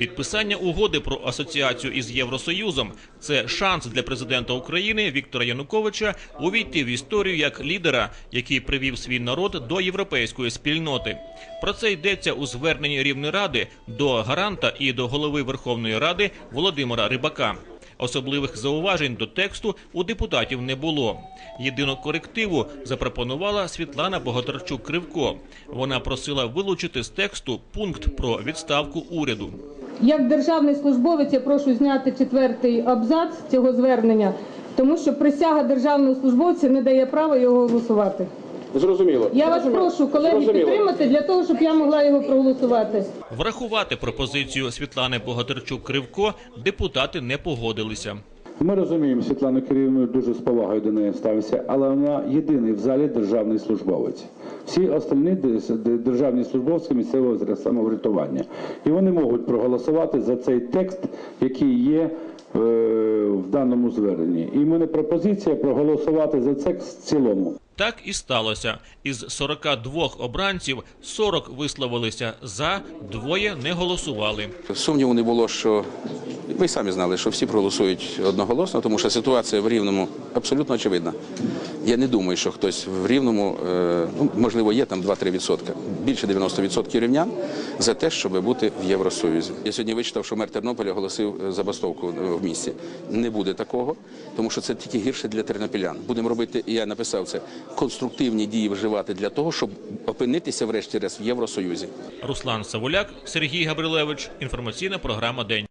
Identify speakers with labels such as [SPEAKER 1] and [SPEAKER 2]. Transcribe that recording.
[SPEAKER 1] Підписання угоди про асоціацію із Євросоюзом це шанс для президента України Віктора Януковича увійти в історію як лідера, який привів свій народ до європейської спільноти. Про це йдеться у зверненні Рівнеради до гаранта і до голови Верховної Ради Володимира Рибака. Особливих зауважень до тексту у депутатів не було. Єдину корективу запропонувала Світлана Богатарчук Кривко. Вона просила вилучити з тексту пункт про відставку уряду.
[SPEAKER 2] Як державний службовець я прошу зняти четвертий абзац цього звернення, тому що присяга державного службовця не дає права його голосувати.
[SPEAKER 3] Зрозуміло.
[SPEAKER 2] Я вас
[SPEAKER 3] Зрозуміло.
[SPEAKER 2] прошу, колеги,
[SPEAKER 3] Зрозуміло.
[SPEAKER 2] підтримати для того, щоб я могла його проголосувати.
[SPEAKER 1] Врахувати пропозицію Світлани Богатирчук Кривко депутати не погодилися.
[SPEAKER 4] Ми розуміємо, Світлану Кирилівну дуже з повагою до неї ставиться, але вона єдиний в залі державний службовець. Всі остальні державні службовці місцевого самоврятування. І вони можуть проголосувати за цей текст, який є е, в даному зверненні. І в мене пропозиція проголосувати за текст в цілому.
[SPEAKER 1] Так і сталося. Із 42 обранців 40 висловилися за, двоє не голосували.
[SPEAKER 5] Сумніву не було, що ми самі знали, що всі проголосують одноголосно, тому що ситуація в Рівному абсолютно очевидна. Я не думаю, що хтось в Рівному, е, ну, можливо, є там 2-3 відсотка, більше 90 відсотків рівнян за те, щоб бути в Євросоюзі. Я сьогодні вичитав, що мер Тернополя оголосив е, забастовку е, в місті. Не буде такого, тому що це тільки гірше для тернопілян. Будемо робити, я написав це, конструктивні дії вживати для того, щоб опинитися врешті-решт в Євросоюзі.
[SPEAKER 1] Руслан Савуляк, Сергій Габрилевич. Інформаційна програма День.